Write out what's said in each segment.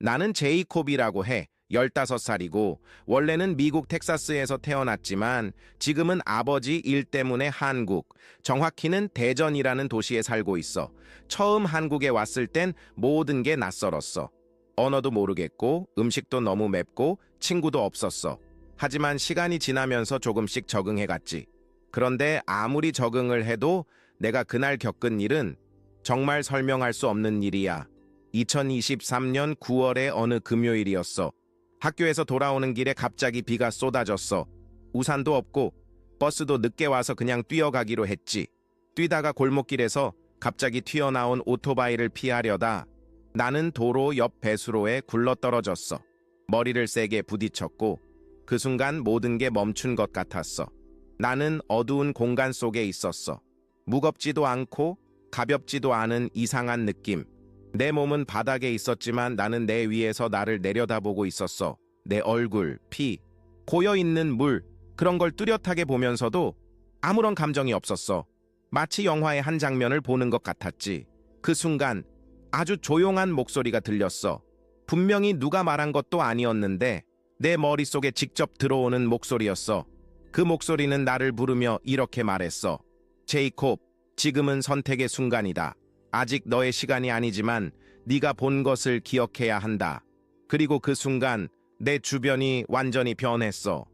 나는 제이콥이라고 해. 15살이고 원래는 미국 텍사스에서 태어났지만 지금은 아버지 일 때문에 한국, 정확히는 대전이라는 도시에 살고 있어. 처음 한국에 왔을 땐 모든 게 낯설었어. 언어도 모르겠고 음식도 너무 맵고 친구도 없었어. 하지만 시간이 지나면서 조금씩 적응해 갔지. 그런데 아무리 적응을 해도 내가 그날 겪은 일은 정말 설명할 수 없는 일이야. 2023년 9월의 어느 금요일이었어. 학교에서 돌아오는 길에 갑자기 비가 쏟아졌어. 우산도 없고 버스도 늦게 와서 그냥 뛰어가기로 했지. 뛰다가 골목길에서 갑자기 튀어나온 오토바이를 피하려다 나는 도로 옆 배수로에 굴러떨어졌어. 머리를 세게 부딪혔고 그 순간 모든 게 멈춘 것 같았어. 나는 어두운 공간 속에 있었어. 무겁지도 않고 가볍지도 않은 이상한 느낌. 내 몸은 바닥에 있었지만 나는 내 위에서 나를 내려다보고 있었어. 내 얼굴, 피, 고여있는 물, 그런 걸 뚜렷하게 보면서도 아무런 감정이 없었어. 마치 영화의 한 장면을 보는 것 같았지. 그 순간 아주 조용한 목소리가 들렸어. 분명히 누가 말한 것도 아니었는데 내 머릿속에 직접 들어오는 목소리였어. 그 목소리는 나를 부르며 이렇게 말했어. 제이콥, 지금은 선택의 순간이다. 아직 너의 시간이 아니지만 네가 본 것을 기억해야 한다. 그리고 그 순간 내 주변이 완전히 변했어.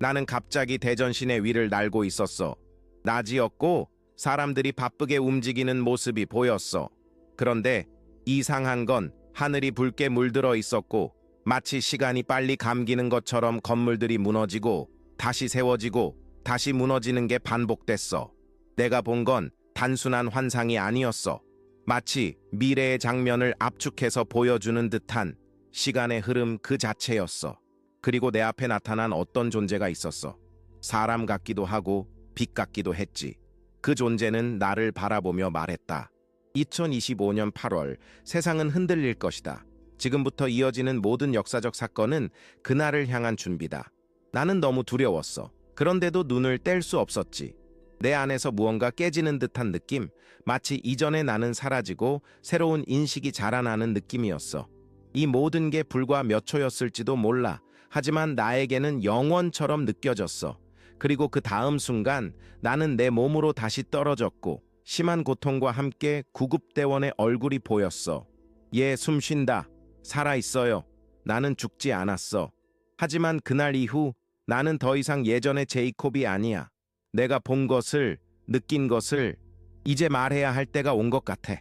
나는 갑자기 대전 시내 위를 날고 있었어. 낮이었고 사람들이 바쁘게 움직이는 모습이 보였어. 그런데 이상한 건 하늘이 붉게 물들어 있었고 마치 시간이 빨리 감기는 것처럼 건물들이 무너지고 다시 세워지고 다시 무너지는 게 반복됐어. 내가 본 건 단순한 환상이 아니었어. 마치 미래의 장면을 압축해서 보여주는 듯한 시간의 흐름 그 자체였어. 그리고 내 앞에 나타난 어떤 존재가 있었어. 사람 같기도 하고 빛 같기도 했지. 그 존재는 나를 바라보며 말했다. 2025년 8월 세상은 흔들릴 것이다. 지금부터 이어지는 모든 역사적 사건은 그날을 향한 준비다. 나는 너무 두려웠어. 그런데도 눈을 뗄 수 없었지. 내 안에서 무언가 깨지는 듯한 느낌, 마치 이전의 나는 사라지고 새로운 인식이 자라나는 느낌이었어. 이 모든 게 불과 몇 초였을지도 몰라. 하지만 나에게는 영원처럼 느껴졌어. 그리고 그 다음 순간 나는 내 몸으로 다시 떨어졌고 심한 고통과 함께 구급대원의 얼굴이 보였어. 얘 숨 쉰다. 살아있어요. 나는 죽지 않았어. 하지만 그날 이후 나는 더 이상 예전의 제이콥이 아니야. 내가 본 것을, 느낀 것을 이제 말해야 할 때가 온 것 같아.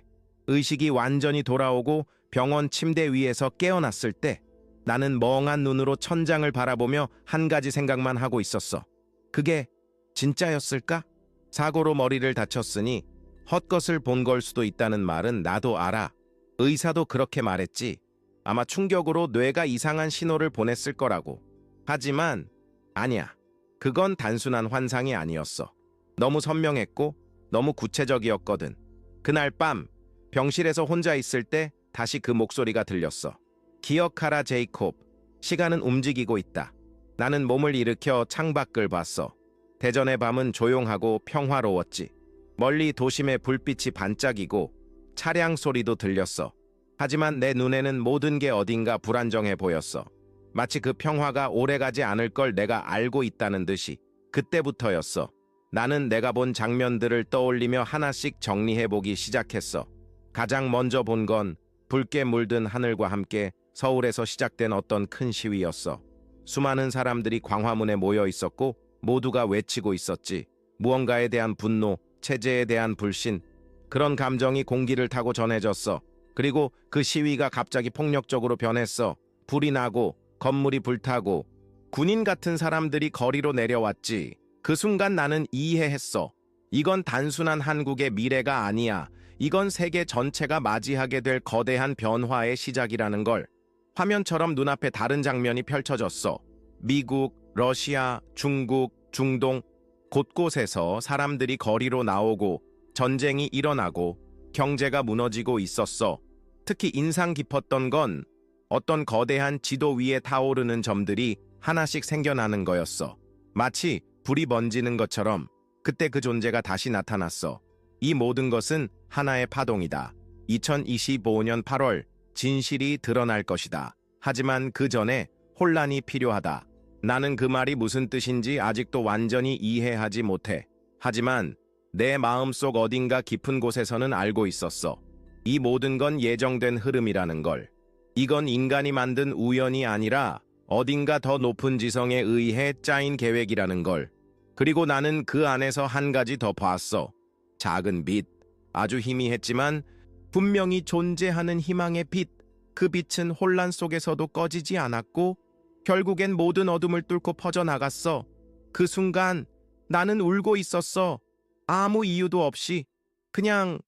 의식이 완전히 돌아오고 병원 침대 위에서 깨어났을 때 나는 멍한 눈으로 천장을 바라보며 한 가지 생각만 하고 있었어. 그게 진짜였을까? 사고로 머리를 다쳤으니 헛것을 본 걸 수도 있다는 말은 나도 알아. 의사도 그렇게 말했지. 아마 충격으로 뇌가 이상한 신호를 보냈을 거라고. 하지만 아니야. 그건 단순한 환상이 아니었어. 너무 선명했고 너무 구체적이었거든. 그날 밤 병실에서 혼자 있을 때 다시 그 목소리가 들렸어. 기억하라 제이콥. 시간은 움직이고 있다. 나는 몸을 일으켜 창밖을 봤어. 대전의 밤은 조용하고 평화로웠지. 멀리 도심의 불빛이 반짝이고 차량 소리도 들렸어. 하지만 내 눈에는 모든 게 어딘가 불안정해 보였어. 마치 그 평화가 오래가지 않을 걸 내가 알고 있다는 듯이 그때부터였어. 나는 내가 본 장면들을 떠올리며 하나씩 정리해보기 시작했어. 가장 먼저 본 건 붉게 물든 하늘과 함께 서울에서 시작된 어떤 큰 시위였어. 수많은 사람들이 광화문에 모여 있었고 모두가 외치고 있었지. 무언가에 대한 분노, 체제에 대한 불신, 그런 감정이 공기를 타고 전해졌어. 그리고 그 시위가 갑자기 폭력적으로 변했어. 불이 나고 건물이 불타고 군인 같은 사람들이 거리로 내려왔지. 그 순간 나는 이해했어. 이건 단순한 한국의 미래가 아니야. 이건 세계 전체가 맞이하게 될 거대한 변화의 시작이라는 걸. 화면처럼 눈앞에 다른 장면이 펼쳐졌어. 미국, 러시아, 중국, 중동 곳곳에서 사람들이 거리로 나오고 전쟁이 일어나고 경제가 무너지고 있었어. 특히 인상 깊었던 건 어떤 거대한 지도 위에 타오르는 점들이 하나씩 생겨나는 거였어. 마치 불이 번지는 것처럼 그때 그 존재가 다시 나타났어. 이 모든 것은 하나의 파동이다. 2025년 8월 진실이 드러날 것이다. 하지만 그 전에 혼란이 필요하다. 나는 그 말이 무슨 뜻인지 아직도 완전히 이해하지 못해. 하지만 내 마음속 어딘가 깊은 곳에서는 알고 있었어. 이 모든 건 예정된 흐름이라는 걸. 이건 인간이 만든 우연이 아니라 어딘가 더 높은 지성에 의해 짜인 계획이라는 걸. 그리고 나는 그 안에서 한 가지 더 봤어. 작은 빛. 아주 희미했지만 분명히 존재하는 희망의 빛. 그 빛은 혼란 속에서도 꺼지지 않았고 결국엔 모든 어둠을 뚫고 퍼져나갔어. 그 순간 나는 울고 있었어. 아무 이유도 없이 그냥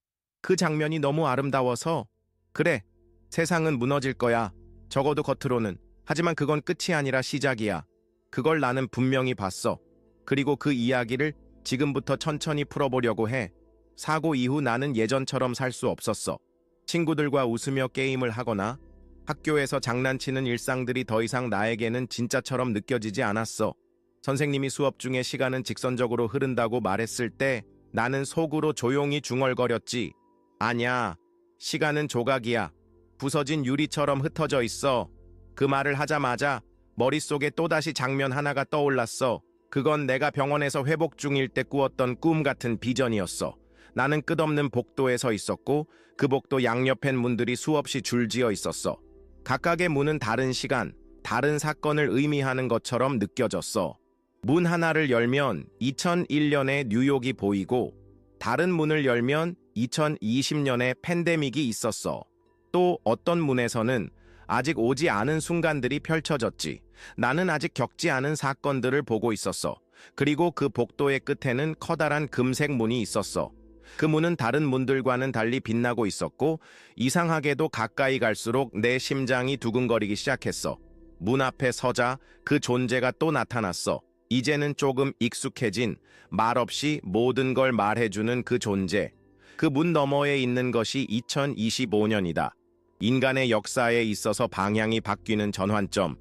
그 장면이 너무 아름다워서 그래 세상은 무너질 거야. 적어도 겉으로는. 하지만 그건 끝이 아니라 시작이야. 그걸 나는 분명히 봤어. 그리고 그 이야기를 지금부터 천천히 풀어보려고 해. 사고 이후 나는 예전처럼 살 수 없었어. 친구들과 웃으며 게임을 하거나 학교에서 장난치는 일상들이 더 이상 나에게는 진짜처럼 느껴지지 않았어. 선생님이 수업 중에 시간은 직선적으로 흐른다고 말했을 때 나는 속으로 조용히 중얼거렸지. 아냐, 시간은 조각이야. 부서진 유리처럼 흩어져 있어. 그 말을 하자마자 머릿속에 또다시 장면 하나가 떠올랐어. 그건 내가 병원에서 회복 중일 때 꾸었던 꿈 같은 비전이었어. 나는 끝없는 복도에 서 있었고 그 복도 양옆엔 문들이 수없이 줄지어 있었어. 각각의 문은 다른 시간, 다른 사건을 의미하는 것처럼 느껴졌어. 문 하나를 열면 2001년의 뉴욕이 보이고 다른 문을 열면 2020년의 팬데믹이 있었어. 또 어떤 문에서는 아직 오지 않은 순간들이 펼쳐졌지. 나는 아직 겪지 않은 사건들을 보고 있었어. 그리고 그 복도의 끝에는 커다란 금색 문이 있었어. 그 문은 다른 문들과는 달리 빛나고 있었고 이상하게도 가까이 갈수록 내 심장이 두근거리기 시작했어. 문 앞에 서자 그 존재가 또 나타났어. 이제는 조금 익숙해진 말없이 모든 걸 말해주는 그 존재. 그 문 너머에 있는 것이 2025년이다. 인간의 역사에 있어서 방향이 바뀌는 전환점.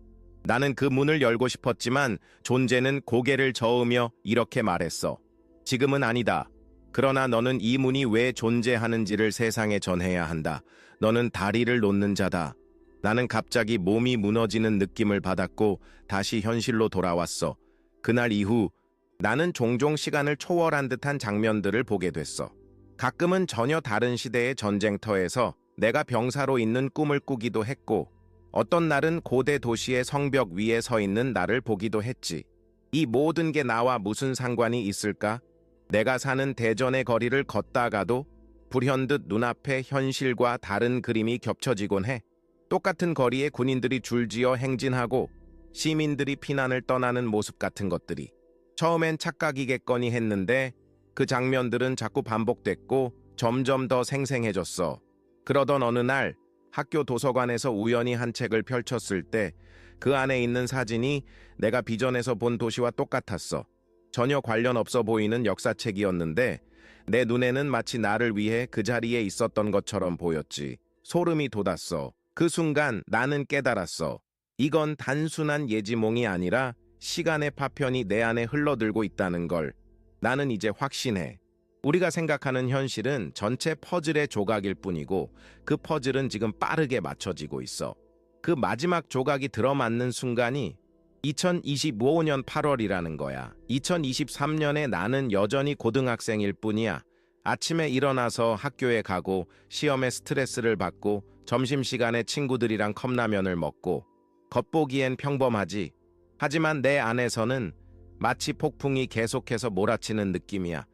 나는 그 문을 열고 싶었지만 존재는 고개를 저으며 이렇게 말했어. 지금은 아니다. 그러나 너는 이 문이 왜 존재하는지를 세상에 전해야 한다. 너는 다리를 놓는 자다. 나는 갑자기 몸이 무너지는 느낌을 받았고 다시 현실로 돌아왔어. 그날 이후 나는 종종 시간을 초월한 듯한 장면들을 보게 됐어. 가끔은 전혀 다른 시대의 전쟁터에서 내가 병사로 있는 꿈을 꾸기도 했고 어떤 날은 고대 도시의 성벽 위에 서 있는 나를 보기도 했지. 이 모든 게 나와 무슨 상관이 있을까? 내가 사는 대전의 거리를 걷다가도 불현듯 눈앞에 현실과 다른 그림이 겹쳐지곤 해. 똑같은 거리에 군인들이 줄지어 행진하고 시민들이 피난을 떠나는 모습 같은 것들이. 처음엔 착각이겠거니 했는데 그 장면들은 자꾸 반복됐고 점점 더 생생해졌어. 그러던 어느 날 학교 도서관에서 우연히 한 책을 펼쳤을 때 그 안에 있는 사진이 내가 비전에서 본 도시와 똑같았어. 전혀 관련 없어 보이는 역사책이었는데 내 눈에는 마치 나를 위해 그 자리에 있었던 것처럼 보였지. 소름이 돋았어. 그 순간 나는 깨달았어. 이건 단순한 예지몽이 아니라 시간의 파편이 내 안에 흘러들고 있다는 걸. 나는 이제 확신해. 우리가 생각하는 현실은 전체 퍼즐의 조각일 뿐이고 그 퍼즐은 지금 빠르게 맞춰지고 있어. 그 마지막 조각이 들어맞는 순간이 2025년 8월이라는 거야. 2023년에 나는 여전히 고등학생일 뿐이야. 아침에 일어나서 학교에 가고 시험에 스트레스를 받고 점심시간에 친구들이랑 컵라면을 먹고 겉보기엔 평범하지. 하지만 내 안에서는 마치 폭풍이 계속해서 몰아치는 느낌이야.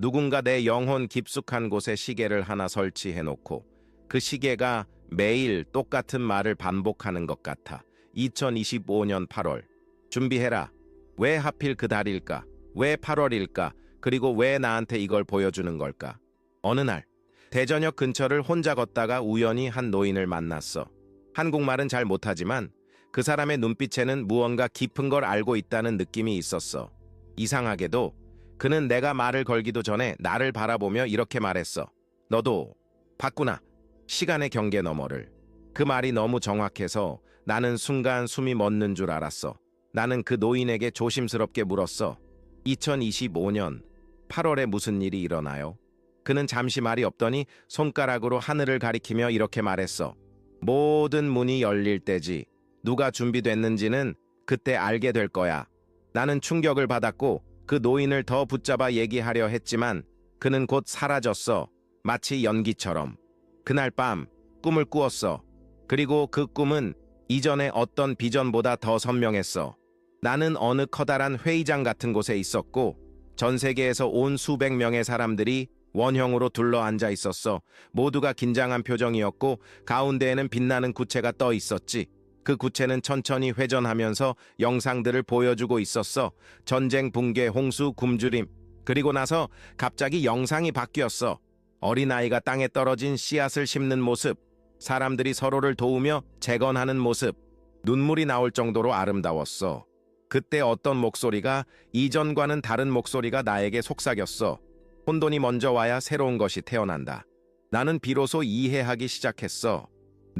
누군가 내 영혼 깊숙한 곳에 시계를 하나 설치해 놓고 그 시계가 매일 똑같은 말을 반복하는 것 같아. 2025년 8월. 준비해라. 왜 하필 그 달일까? 왜 8월일까? 그리고 왜 나한테 이걸 보여주는 걸까? 어느 날 대전역 근처를 혼자 걷다가 우연히 한 노인을 만났어. 한국말은 잘 못하지만 그 사람의 눈빛에는 무언가 깊은 걸 알고 있다는 느낌이 있었어. 이상하게도 그는 내가 말을 걸기도 전에 나를 바라보며 이렇게 말했어. 너도 봤구나. 시간의 경계 너머를. 그 말이 너무 정확해서 나는 순간 숨이 멎는 줄 알았어. 나는 그 노인에게 조심스럽게 물었어. 2025년 8월에 무슨 일이 일어나요? 그는 잠시 말이 없더니 손가락으로 하늘을 가리키며 이렇게 말했어. 모든 문이 열릴 때지. 누가 준비됐는지는 그때 알게 될 거야. 나는 충격을 받았고 그 노인을 더 붙잡아 얘기하려 했지만 그는 곧 사라졌어. 마치 연기처럼. 그날 밤 꿈을 꾸었어. 그리고 그 꿈은 이전의 어떤 비전보다 더 선명했어. 나는 어느 커다란 회의장 같은 곳에 있었고 전 세계에서 온 수백 명의 사람들이 원형으로 둘러 앉아 있었어. 모두가 긴장한 표정이었고 가운데에는 빛나는 구체가 떠 있었지. 그 구체는 천천히 회전하면서 영상들을 보여주고 있었어. 전쟁, 붕괴, 홍수, 굶주림. 그리고 나서 갑자기 영상이 바뀌었어. 어린아이가 땅에 떨어진 씨앗을 심는 모습. 사람들이 서로를 도우며 재건하는 모습. 눈물이 나올 정도로 아름다웠어. 그때 어떤 목소리가 이전과는 다른 목소리가 나에게 속삭였어. 혼돈이 먼저 와야 새로운 것이 태어난다. 나는 비로소 이해하기 시작했어.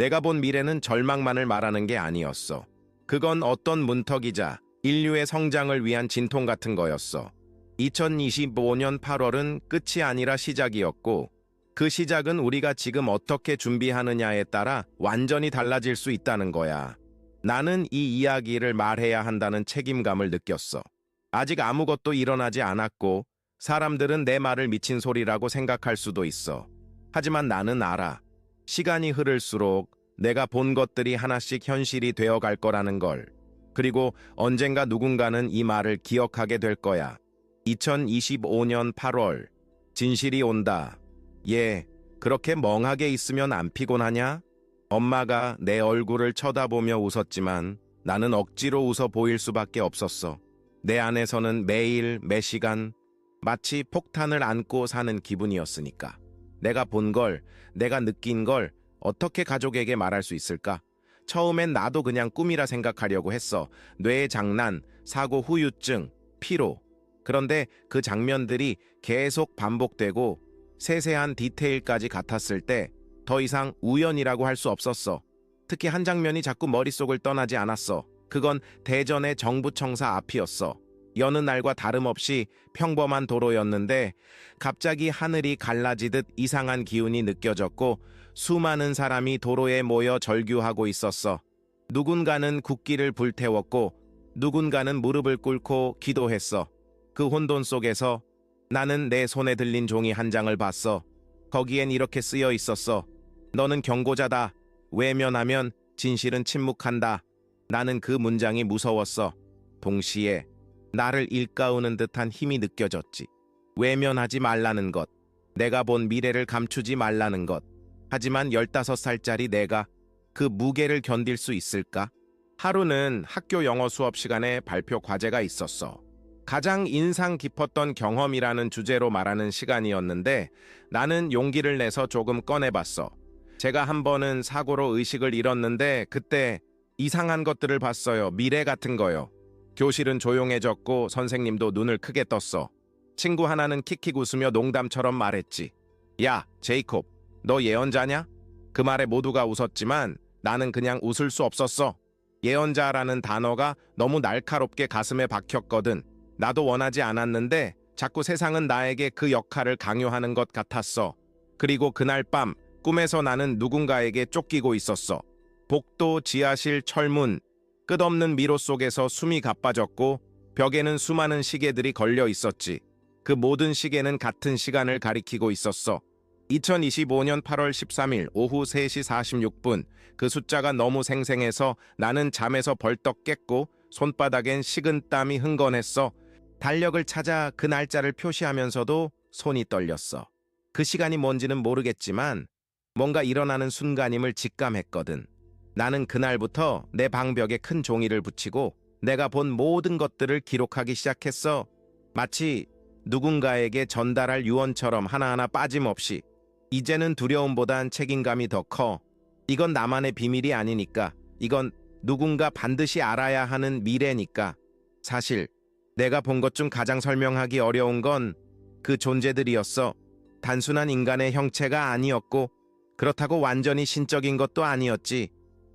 내가 본 미래는 절망만을 말하는 게 아니었어. 그건 어떤 문턱이자 인류의 성장을 위한 진통 같은 거였어. 2025년 8월은 끝이 아니라 시작이었고, 그 시작은 우리가 지금 어떻게 준비하느냐에 따라 완전히 달라질 수 있다는 거야. 나는 이 이야기를 말해야 한다는 책임감을 느꼈어. 아직 아무것도 일어나지 않았고, 사람들은 내 말을 미친 소리라고 생각할 수도 있어. 하지만 나는 알아. 시간이 흐를수록 내가 본 것들이 하나씩 현실이 되어 갈 거라는 걸. 그리고 언젠가 누군가는 이 말을 기억하게 될 거야. 2025년 8월. 진실이 온다. 얘, 그렇게 멍하게 있으면 안 피곤하냐? 엄마가 내 얼굴을 쳐다보며 웃었지만 나는 억지로 웃어 보일 수밖에 없었어. 내 안에서는 매일 매 시간 마치 폭탄을 안고 사는 기분이었으니까. 내가 본 걸, 내가 느낀 걸 어떻게 가족에게 말할 수 있을까? 처음엔 나도 그냥 꿈이라 생각하려고 했어. 뇌의 장난, 사고 후유증, 피로. 그런데 그 장면들이 계속 반복되고 세세한 디테일까지 같았을 때 더 이상 우연이라고 할 수 없었어. 특히 한 장면이 자꾸 머릿속을 떠나지 않았어. 그건 대전의 정부청사 앞이었어. 여느 날과 다름없이 평범한 도로였는데 갑자기 하늘이 갈라지듯 이상한 기운이 느껴졌고 수많은 사람이 도로에 모여 절규하고 있었어. 누군가는 국기를 불태웠고 누군가는 무릎을 꿇고 기도했어. 그 혼돈 속에서 나는 내 손에 들린 종이 한 장을 봤어. 거기엔 이렇게 쓰여 있었어. 너는 경고자다. 외면하면 진실은 침묵한다. 나는 그 문장이 무서웠어. 동시에 나를 일가우는 듯한 힘이 느껴졌지. 외면하지 말라는 것. 내가 본 미래를 감추지 말라는 것. 하지만 15살짜리 내가 그 무게를 견딜 수 있을까? 하루는 학교 영어 수업 시간에 발표 과제가 있었어. 가장 인상 깊었던 경험이라는 주제로 말하는 시간이었는데 나는 용기를 내서 조금 꺼내봤어. 제가 한 번은 사고로 의식을 잃었는데 그때 이상한 것들을 봤어요. 미래 같은 거요. 교실은 조용해졌고 선생님도 눈을 크게 떴어. 친구 하나는 킥킥 웃으며 농담처럼 말했지. 야, 제이콥, 너 예언자냐? 그 말에 모두가 웃었지만 나는 그냥 웃을 수 없었어. 예언자라는 단어가 너무 날카롭게 가슴에 박혔거든. 나도 원하지 않았는데 자꾸 세상은 나에게 그 역할을 강요하는 것 같았어. 그리고 그날 밤 꿈에서 나는 누군가에게 쫓기고 있었어. 복도, 지하실, 철문, 끝없는 미로 속에서 숨이 가빠졌고 벽에는 수많은 시계들이 걸려 있었지. 그 모든 시계는 같은 시간을 가리키고 있었어. 2025년 8월 13일 오후 3시 46분 그 숫자가 너무 생생해서 나는 잠에서 벌떡 깼고 손바닥엔 식은 땀이 흥건했어. 달력을 찾아 그 날짜를 표시하면서도 손이 떨렸어. 그 시간이 뭔지는 모르겠지만 뭔가 일어나는 순간임을 직감했거든. 나는 그날부터 내 방벽에 큰 종이를 붙이고 내가 본 모든 것들을 기록하기 시작했어. 마치 누군가에게 전달할 유언처럼 하나하나 빠짐없이. 이제는 두려움보단 책임감이 더 커. 이건 나만의 비밀이 아니니까. 이건 누군가 반드시 알아야 하는 미래니까. 사실 내가 본 것 중 가장 설명하기 어려운 건 그 존재들이었어. 단순한 인간의 형체가 아니었고 그렇다고 완전히 신적인 것도 아니었지.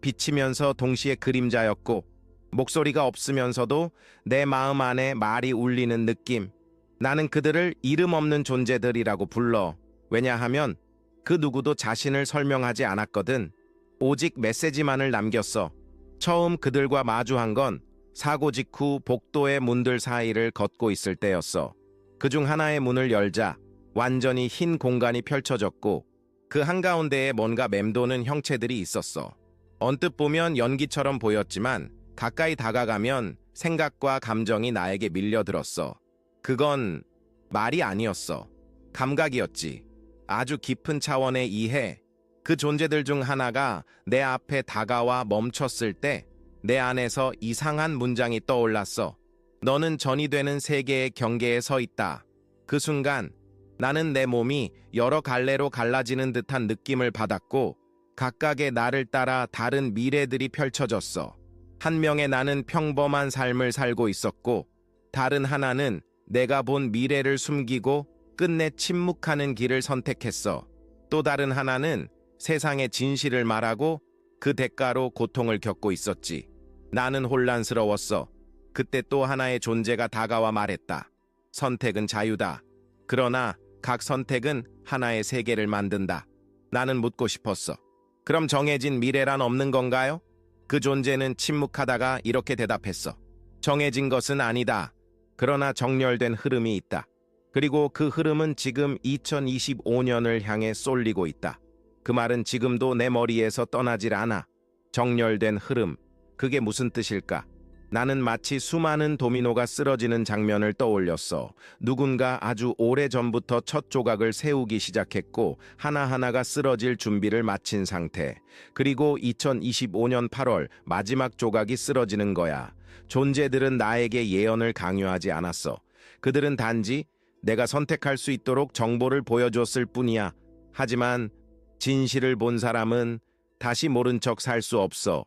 비치면서 동시에 그림자였고 목소리가 없으면서도 내 마음 안에 말이 울리는 느낌. 나는 그들을 이름 없는 존재들이라고 불러. 왜냐하면 그 누구도 자신을 설명하지 않았거든. 오직 메시지만을 남겼어. 처음 그들과 마주한 건 사고 직후 복도의 문들 사이를 걷고 있을 때였어. 그 중 하나의 문을 열자 완전히 흰 공간이 펼쳐졌고 그 한가운데에 뭔가 맴도는 형체들이 있었어. 언뜻 보면 연기처럼 보였지만 가까이 다가가면 생각과 감정이 나에게 밀려들었어. 그건 말이 아니었어. 감각이었지. 아주 깊은 차원의 이해. 그 존재들 중 하나가 내 앞에 다가와 멈췄을 때 내 안에서 이상한 문장이 떠올랐어. 너는 전이 되는 세계의 경계에 서 있다. 그 순간 나는 내 몸이 여러 갈래로 갈라지는 듯한 느낌을 받았고 각각의 나를 따라 다른 미래들이 펼쳐졌어. 한 명의 나는 평범한 삶을 살고 있었고 다른 하나는 내가 본 미래를 숨기고 끝내 침묵하는 길을 선택했어. 또 다른 하나는 세상의 진실을 말하고 그 대가로 고통을 겪고 있었지. 나는 혼란스러웠어. 그때 또 하나의 존재가 다가와 말했다. 선택은 자유다. 그러나 각 선택은 하나의 세계를 만든다. 나는 묻고 싶었어. 그럼 정해진 미래란 없는 건가요? 그 존재는 침묵하다가 이렇게 대답했어. 정해진 것은 아니다. 그러나 정렬된 흐름이 있다. 그리고 그 흐름은 지금 2025년을 향해 쏠리고 있다. 그 말은 지금도 내 머리에서 떠나질 않아. 정렬된 흐름. 그게 무슨 뜻일까? 나는 마치 수많은 도미노가 쓰러지는 장면을 떠올렸어. 누군가 아주 오래 전부터 첫 조각을 세우기 시작했고 하나하나가 쓰러질 준비를 마친 상태. 그리고 2025년 8월 마지막 조각이 쓰러지는 거야. 존재들은 나에게 예언을 강요하지 않았어. 그들은 단지 내가 선택할 수 있도록 정보를 보여줬을 뿐이야. 하지만 진실을 본 사람은 다시 모른 척 살 수 없어.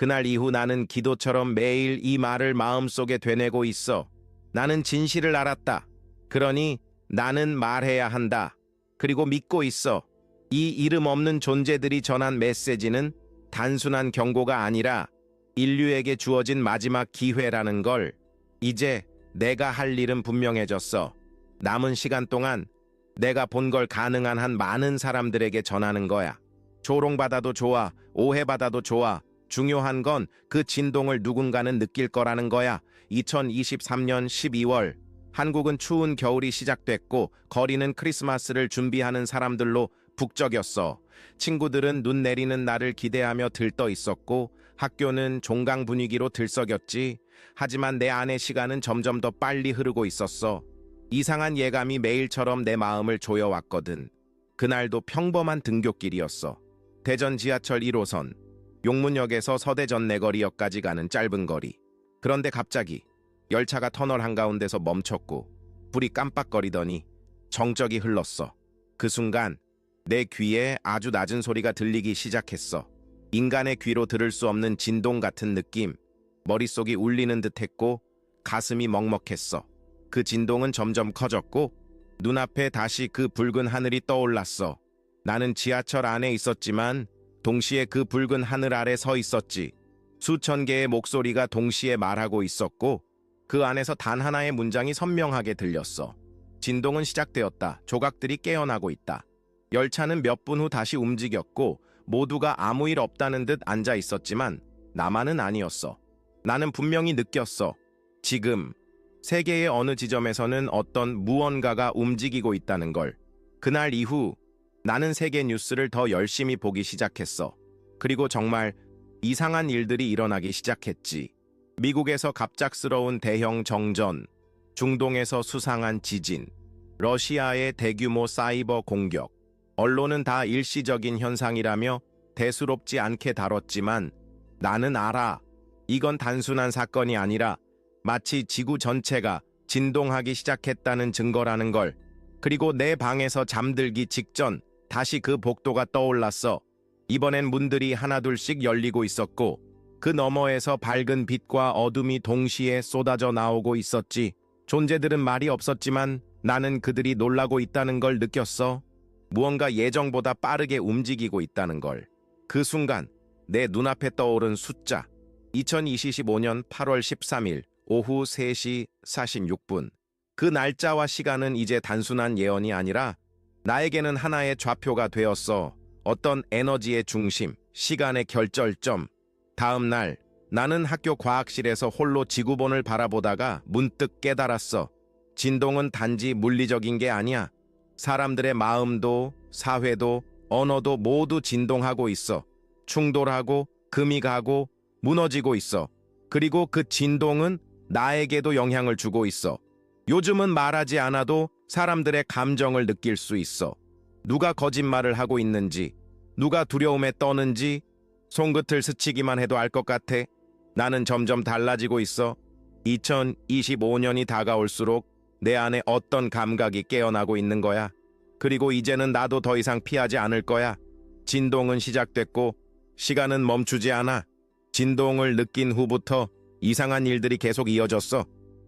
그날 이후 나는 기도처럼 매일 이 말을 마음속에 되뇌고 있어. 나는 진실을 알았다. 그러니 나는 말해야 한다. 그리고 믿고 있어. 이 이름 없는 존재들이 전한 메시지는 단순한 경고가 아니라 인류에게 주어진 마지막 기회라는 걸 이제 내가 할 일은 분명해졌어. 남은 시간 동안 내가 본 걸 가능한 한 많은 사람들에게 전하는 거야. 조롱받아도 좋아, 오해받아도 좋아. 중요한 건 그 진동을 누군가는 느낄 거라는 거야. 2023년 12월 한국은 추운 겨울이 시작됐고 거리는 크리스마스를 준비하는 사람들로 북적였어. 친구들은 눈 내리는 날을 기대하며 들떠 있었고 학교는 종강 분위기로 들썩였지. 하지만 내 안의 시간은 점점 더 빨리 흐르고 있었어. 이상한 예감이 매일처럼 내 마음을 조여왔거든. 그날도 평범한 등굣길이었어. 대전 지하철 1호선, 용문역에서 서대전 내거리역까지 가는 짧은 거리. 그런데 갑자기 열차가 터널 한가운데서 멈췄고 불이 깜빡거리더니 정적이 흘렀어. 그 순간 내 귀에 아주 낮은 소리가 들리기 시작했어. 인간의 귀로 들을 수 없는 진동 같은 느낌. 머릿속이 울리는 듯했고 가슴이 먹먹했어. 그 진동은 점점 커졌고 눈앞에 다시 그 붉은 하늘이 떠올랐어. 나는 지하철 안에 있었지만 동시에 그 붉은 하늘 아래 서 있었지. 수천 개의 목소리가 동시에 말하고 있었고 그 안에서 단 하나의 문장이 선명하게 들렸어. 진동은 시작되었다. 조각들이 깨어나고 있다. 열차는 몇 분 후 다시 움직였고 모두가 아무 일 없다는 듯 앉아 있었지만 나만은 아니었어. 나는 분명히 느꼈어. 지금 세계의 어느 지점에서는 어떤 무언가가 움직이고 있다는 걸. 그날 이후 나는 세계 뉴스를 더 열심히 보기 시작했어. 그리고 정말 이상한 일들이 일어나기 시작했지. 미국에서 갑작스러운 대형 정전, 중동에서 수상한 지진, 러시아의 대규모 사이버 공격. 언론은 다 일시적인 현상이라며 대수롭지 않게 다뤘지만 나는 알아. 이건 단순한 사건이 아니라 마치 지구 전체가 진동하기 시작했다는 증거라는 걸. 그리고 내 방에서 잠들기 직전 다시 그 복도가 떠올랐어. 이번엔 문들이 하나둘씩 열리고 있었고 그 너머에서 밝은 빛과 어둠이 동시에 쏟아져 나오고 있었지. 존재들은 말이 없었지만 나는 그들이 놀라고 있다는 걸 느꼈어. 무언가 예정보다 빠르게 움직이고 있다는 걸. 그 순간 내 눈앞에 떠오른 숫자. 2025년 8월 13일 오후 3시 46분. 그 날짜와 시간은 이제 단순한 예언이 아니라 나에게는 하나의 좌표가 되었어. 어떤 에너지의 중심, 시간의 결절점. 다음 날 나는 학교 과학실에서 홀로 지구본을 바라보다가 문득 깨달았어. 진동은 단지 물리적인 게 아니야. 사람들의 마음도 사회도 언어도 모두 진동하고 있어. 충돌하고 금이 가고 무너지고 있어. 그리고 그 진동은 나에게도 영향을 주고 있어. 요즘은 말하지 않아도 사람들의 감정을 느낄 수 있어. 누가 거짓말을 하고 있는지, 누가 두려움에 떠는지 손끝을 스치기만 해도 알 것 같아. 나는 점점 달라지고 있어. 2025년이 다가올수록 내 안에 어떤 감각이 깨어나고 있는 거야. 그리고 이제는 나도 더 이상 피하지 않을 거야. 진동은 시작됐고 시간은 멈추지 않아. 진동을 느낀 후부터 이상한 일들이 계속 이어졌어.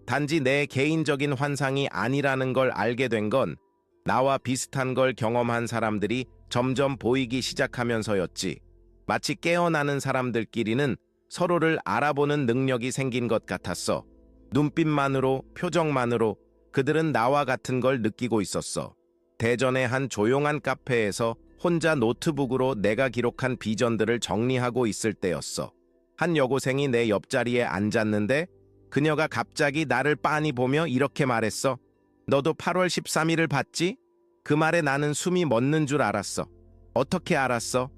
단지 내 개인적인 환상이 아니라는 걸 알게 된 건 나와 비슷한 걸 경험한 사람들이 점점 보이기 시작하면서였지. 마치 깨어나는 사람들끼리는 서로를 알아보는 능력이 생긴 것 같았어. 눈빛만으로, 표정만으로 그들은 나와 같은 걸 느끼고 있었어. 대전의 한 조용한 카페에서 혼자 노트북으로 내가 기록한 비전들을 정리하고 있을 때였어. 한 여고생이 내 옆자리에 앉았는데 그녀가 갑자기 나를 빤히 보며 이렇게 말했어. 너도 8월 13일을 봤지? 그 말에 나는 숨이 멎는 줄 알았어. 어떻게 알았어?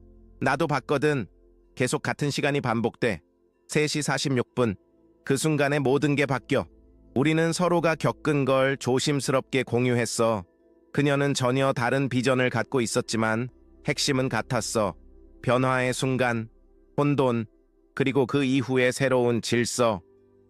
나도 봤거든. 계속 같은 시간이 반복돼. 3시 46분. 그 순간에 모든 게 바뀌어. 우리는 서로가 겪은 걸 조심스럽게 공유했어. 그녀는 전혀 다른 비전을 갖고 있었지만 핵심은 같았어. 변화의 순간, 혼돈, 그리고 그 이후의 새로운 질서.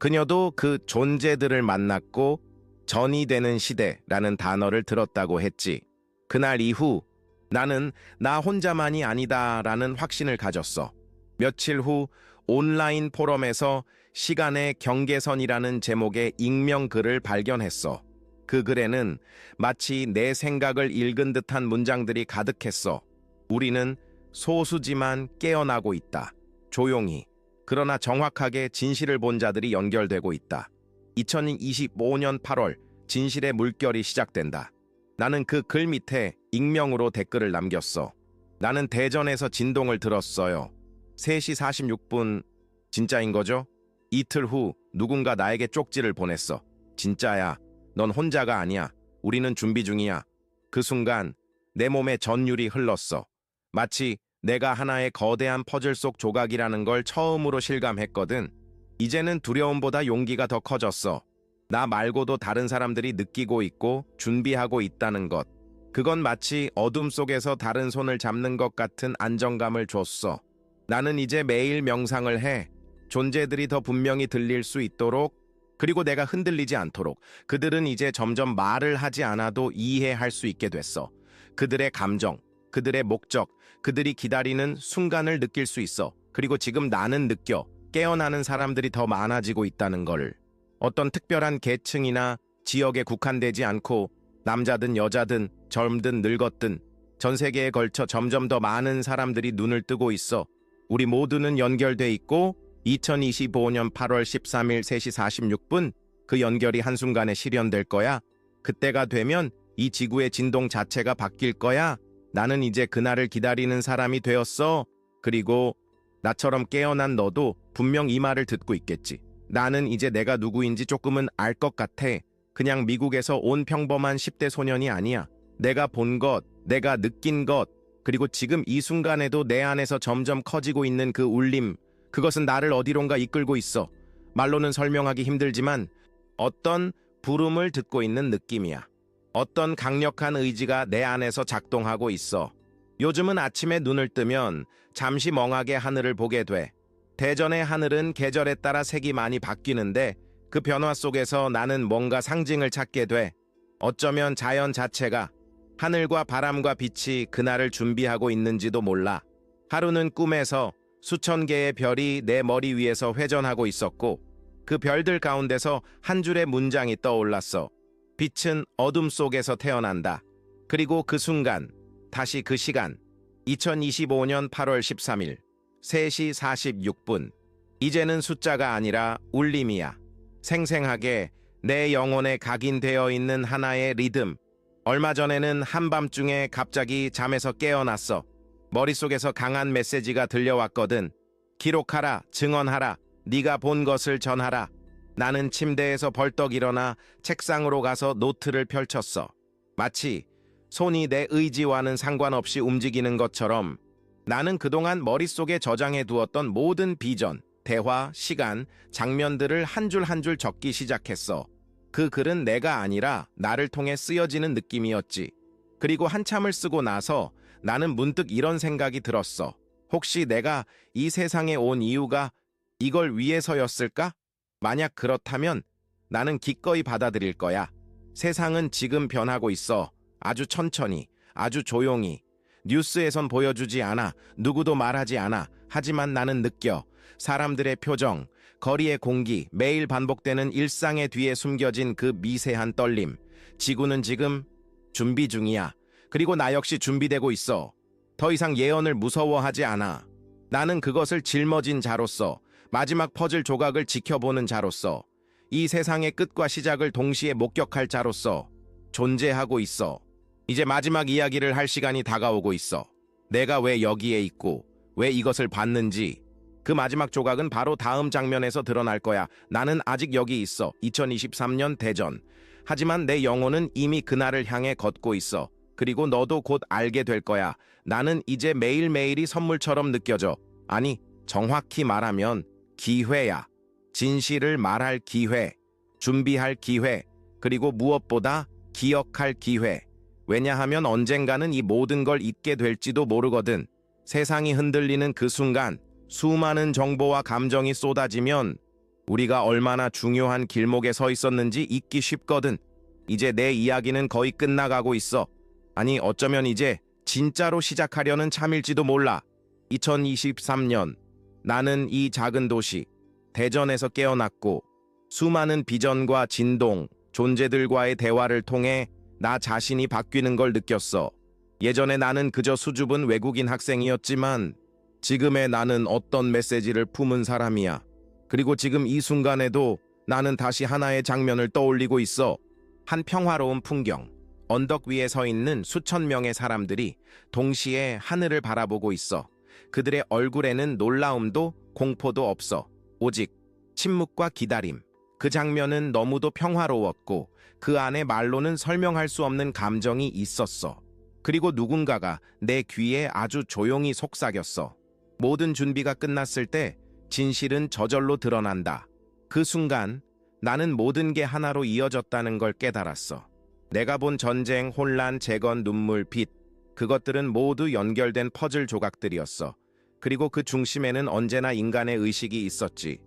그녀도 그 존재들을 만났고 전이 되는 시대라는 단어를 들었다고 했지. 그날 이후 나는 나 혼자만이 아니다라는 확신을 가졌어. 며칠 후 온라인 포럼에서 시간의 경계선이라는 제목의 익명 글을 발견했어. 그 글에는 마치 내 생각을 읽은 듯한 문장들이 가득했어. 우리는 소수지만 깨어나고 있다. 조용히. 그러나 정확하게 진실을 본 자들이 연결되고 있다. 2025년 8월 진실의 물결이 시작된다. 나는 그 글 밑에 익명으로 댓글을 남겼어. 나는 대전에서 진동을 들었어요. 3시 46분 진짜인 거죠? 이틀 후 누군가 나에게 쪽지를 보냈어. 진짜야. 넌 혼자가 아니야. 우리는 준비 중이야. 그 순간 내 몸에 전율이 흘렀어. 마치 내가 하나의 거대한 퍼즐 속 조각이라는 걸 처음으로 실감했거든. 이제는 두려움보다 용기가 더 커졌어. 나 말고도 다른 사람들이 느끼고 있고 준비하고 있다는 것. 그건 마치 어둠 속에서 다른 손을 잡는 것 같은 안정감을 줬어. 나는 이제 매일 명상을 해. 존재들이 더 분명히 들릴 수 있도록 그리고 내가 흔들리지 않도록 그들은 이제 점점 말을 하지 않아도 이해할 수 있게 됐어. 그들의 감정, 그들의 목적, 그들이 기다리는 순간을 느낄 수 있어. 그리고 지금 나는 느껴 깨어나는 사람들이 더 많아지고 있다는 걸. 어떤 특별한 계층이나 지역에 국한되지 않고 남자든 여자든 젊든 늙었든 전 세계에 걸쳐 점점 더 많은 사람들이 눈을 뜨고 있어. 우리 모두는 연결돼 있고 2025년 8월 13일 3시 46분 그 연결이 한순간에 실현될 거야. 그때가 되면 이 지구의 진동 자체가 바뀔 거야. 나는 이제 그날을 기다리는 사람이 되었어. 그리고 나처럼 깨어난 너도 분명 이 말을 듣고 있겠지. 나는 이제 내가 누구인지 조금은 알 것 같아. 그냥 미국에서 온 평범한 10대 소년이 아니야. 내가 본 것, 내가 느낀 것, 그리고 지금 이 순간에도 내 안에서 점점 커지고 있는 그 울림, 그것은 나를 어디론가 이끌고 있어. 말로는 설명하기 힘들지만 어떤 부름을 듣고 있는 느낌이야. 어떤 강력한 의지가 내 안에서 작동하고 있어. 요즘은 아침에 눈을 뜨면 잠시 멍하게 하늘을 보게 돼. 대전의 하늘은 계절에 따라 색이 많이 바뀌는데 그 변화 속에서 나는 뭔가 상징을 찾게 돼. 어쩌면 자연 자체가 하늘과 바람과 빛이 그날을 준비하고 있는지도 몰라. 하루는 꿈에서 수천 개의 별이 내 머리 위에서 회전하고 있었고 그 별들 가운데서 한 줄의 문장이 떠올랐어. 빛은 어둠 속에서 태어난다. 그리고 그 순간, 다시 그 시간, 2025년 8월 13일, 3시 46분. 이제는 숫자가 아니라 울림이야. 생생하게 내 영혼에 각인되어 있는 하나의 리듬. 얼마 전에는 한밤중에 갑자기 잠에서 깨어났어. 머릿속에서 강한 메시지가 들려왔거든. 기록하라, 증언하라, 네가 본 것을 전하라. 나는 침대에서 벌떡 일어나 책상으로 가서 노트를 펼쳤어. 마치 손이 내 의지와는 상관없이 움직이는 것처럼 나는 그동안 머릿속에 저장해 두었던 모든 비전, 대화, 시간, 장면들을 한 줄 한줄 적기 시작했어. 그 글은 내가 아니라 나를 통해 쓰여지는 느낌이었지. 그리고 한참을 쓰고 나서 나는 문득 이런 생각이 들었어. 혹시 내가 이 세상에 온 이유가 이걸 위해서였을까? 만약 그렇다면 나는 기꺼이 받아들일 거야. 세상은 지금 변하고 있어. 아주 천천히, 아주 조용히. 뉴스에선 보여주지 않아. 누구도 말하지 않아. 하지만 나는 느껴. 사람들의 표정, 거리의 공기, 매일 반복되는 일상의 뒤에 숨겨진 그 미세한 떨림. 지구는 지금 준비 중이야. 그리고 나 역시 준비되고 있어. 더 이상 예언을 무서워하지 않아. 나는 그것을 짊어진 자로서 마지막 퍼즐 조각을 지켜보는 자로서 이 세상의 끝과 시작을 동시에 목격할 자로서 존재하고 있어. 이제 마지막 이야기를 할 시간이 다가오고 있어. 내가 왜 여기에 있고 왜 이것을 봤는지 그 마지막 조각은 바로 다음 장면에서 드러날 거야. 나는 아직 여기 있어. 2023년 대전. 하지만 내 영혼은 이미 그날을 향해 걷고 있어. 그리고 너도 곧 알게 될 거야. 나는 이제 매일매일이 선물처럼 느껴져. 아니, 정확히 말하면 기회야. 진실을 말할 기회, 준비할 기회, 그리고 무엇보다 기억할 기회. 왜냐하면 언젠가는 이 모든 걸 잊게 될지도 모르거든. 세상이 흔들리는 그 순간, 수많은 정보와 감정이 쏟아지면 우리가 얼마나 중요한 길목에 서 있었는지 잊기 쉽거든. 이제 내 이야기는 거의 끝나가고 있어. 아니, 어쩌면 이제 진짜로 시작하려는 참일지도 몰라. 2023년, 나는 이 작은 도시, 대전에서 깨어났고, 수많은 비전과 진동, 존재들과의 대화를 통해 나 자신이 바뀌는 걸 느꼈어. 예전에 나는 그저 수줍은 외국인 학생이었지만, 지금의 나는 어떤 메시지를 품은 사람이야. 그리고 지금 이 순간에도 나는 다시 하나의 장면을 떠올리고 있어. 한 평화로운 풍경. 언덕 위에 서 있는 수천 명의 사람들이 동시에 하늘을 바라보고 있어. 그들의 얼굴에는 놀라움도 공포도 없어. 오직 침묵과 기다림. 그 장면은 너무도 평화로웠고 그 안에 말로는 설명할 수 없는 감정이 있었어. 그리고 누군가가 내 귀에 아주 조용히 속삭였어. 모든 준비가 끝났을 때 진실은 저절로 드러난다. 그 순간 나는 모든 게 하나로 이어졌다는 걸 깨달았어. 내가 본 전쟁, 혼란, 재건, 눈물, 빛, 그것들은 모두 연결된 퍼즐 조각들이었어. 그리고 그 중심에는 언제나 인간의 의식이 있었지.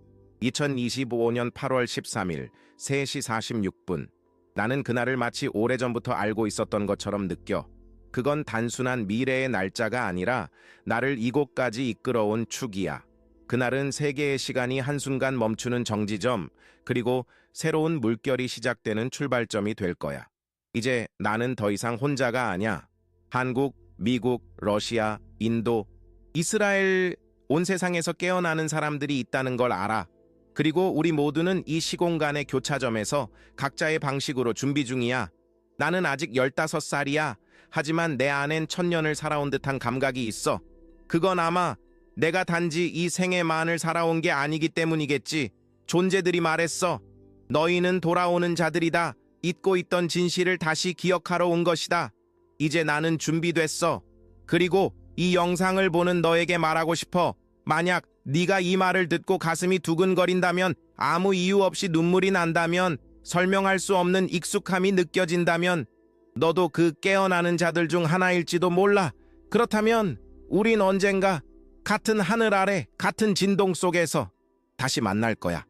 2025년 8월 13일 3시 46분. 나는 그날을 마치 오래전부터 알고 있었던 것처럼 느껴. 그건 단순한 미래의 날짜가 아니라 나를 이곳까지 이끌어온 축이야. 그날은 세계의 시간이 한순간 멈추는 정지점, 그리고 새로운 물결이 시작되는 출발점이 될 거야. 이제 나는 더 이상 혼자가 아냐. 한국, 미국, 러시아, 인도, 이스라엘 온 세상에서 깨어나는 사람들이 있다는 걸 알아. 그리고 우리 모두는 이 시공간의 교차점에서 각자의 방식으로 준비 중이야. 나는 아직 15살이야. 하지만 내 안엔 천년을 살아온 듯한 감각이 있어. 그건 아마 내가 단지 이 생애만을 살아온 게 아니기 때문이겠지. 존재들이 말했어. 너희는 돌아오는 자들이다. 잊고 있던 진실을 다시 기억하러 온 것이다. 이제 나는 준비됐어. 그리고 이 영상을 보는 너에게 말하고 싶어. 만약 네가 이 말을 듣고 가슴이 두근거린다면 아무 이유 없이 눈물이 난다면 설명할 수 없는 익숙함이 느껴진다면 너도 그 깨어나는 자들 중 하나일지도 몰라. 그렇다면 우린 언젠가 같은 하늘 아래 같은 진동 속에서 다시 만날 거야.